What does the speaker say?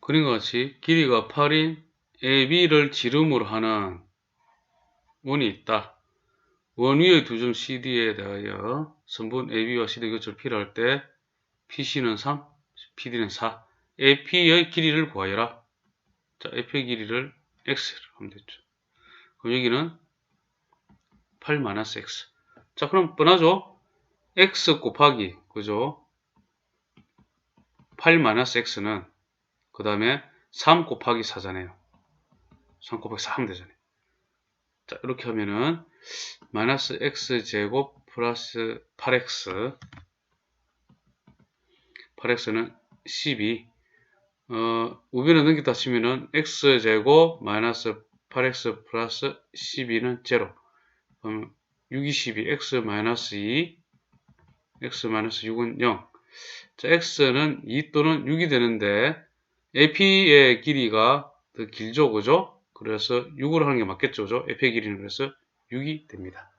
그림과 같이 길이가 8인 AB를 지름으로 하는 원이 있다. 원 위의 두 점 CD에 대하여 선분 AB와 CD 교차를 필요할 때 PC는 3, PD는 4. AP의 길이를 구하여라. 자, AP의 길이를 X로 하면 되죠. 그럼 여기는 8-X. 자, 그럼 뻔하죠? X 곱하기, 그죠? 8-X는 그 다음에 3 곱하기 4잖아요. 3 곱하기 4 하면 되잖아요. 자, 이렇게 하면은 마이너스 x제곱 플러스 8x 8x는 12 어, 우변을 넘기다 치면은 x제곱 마이너스 8x 플러스 12는 0 그럼 6이 12 x 마이너스 2 x 마이너스 6은 0 자, x는 2 또는 6이 되는데 AP의 길이가 더 길죠 그죠? 그래서 6으로 하는 게 맞겠죠 그죠? AP의 길이는 그래서 6이 됩니다